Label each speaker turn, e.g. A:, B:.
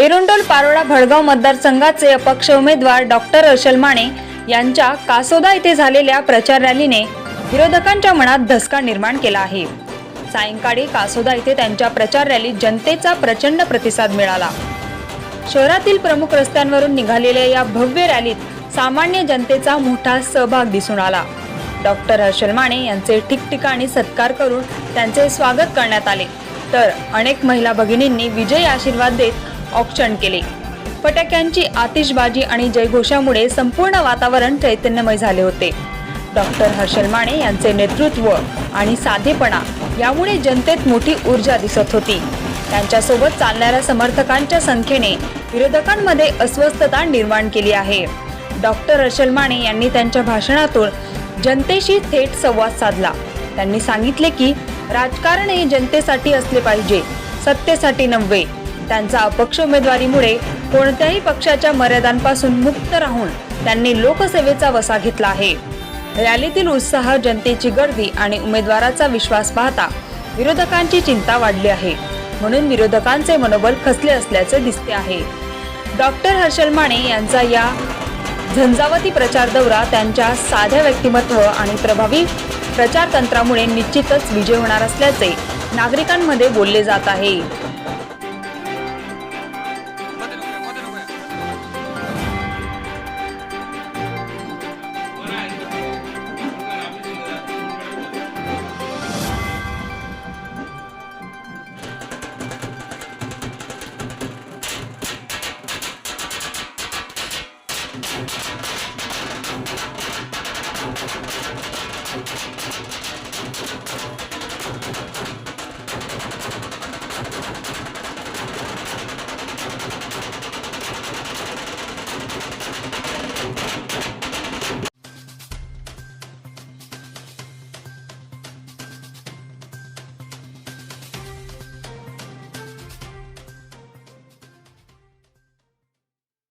A: एरोंडोल पारोळा भडगाव मतदारसंघाचे अपक्ष उमेदवार डॉक्टर अशल माने यांच्या कासोदा येथे झालेल्या प्रचार रॅलीने विरोधकांच्या मनात धसका निर्माण केला आहे. सायंकाळी कासोदा येथे त्यांच्या प्रचार रॅलीत जनतेचा प्रचंड प्रतिसाद मिळाला. शहरातील प्रमुख रस्त्यांवरून निघालेल्या या भव्य रॅलीत सामान्य जनतेचा मोठा सहभाग दिसून आला. डॉक्टर हर्षल माने यांचे ठिकठिकाणी सत्कार करून त्यांचे स्वागत करण्यात आले. तर अनेक महिला भगिनींनी विजय आशीर्वाद देत औक्षण केले. फटाक्यांची आतिषबाजी आणि जयघोषामुळे संपूर्ण वातावरण चैतन्यमय झाले होते. डॉक्टर हर्षल माने यांचे नेतृत्व आणि साधेपणा यामुळे जनतेत मोठी ऊर्जा दिसत होती. त्यांच्यासोबत चालणाऱ्या समर्थकांच्या संख्येने विरोधकांमध्ये अस्वस्थता निर्माण केली आहे. डॉक्टर हर्षल माने यांनी त्यांच्या भाषणातून जनतेशी थेट संवाद साधला. त्यांनी सांगितले की राजकारण हे जनतेसाठी असले पाहिजे सत्तेसाठी नव्हे. त्यांचा अपक्ष उमेदवारीमुळे कोणत्याही पक्षाच्या मर्यादांपासून मुक्त राहून त्यांनी लोकसेवेचा वसा घेतला आहे. रॅलीतील उत्साह जनतेची गर्दी आणि उमेदवाराचा विश्वास पाहता विरोधकांची चिंता वाढली आहे. म्हणून विरोधकांचे मनोबल खचले असल्याचे दिसते आहे. डॉक्टर हर्षल माने यांचा या झंझावती प्रचार दौरा त्यांच्या साध्या व्यक्तिमत्व आणि प्रभावी प्रचार तंत्रामुळे निश्चितच विजय होणार असल्याचे नागरिकांमध्ये बोलले जात आहे.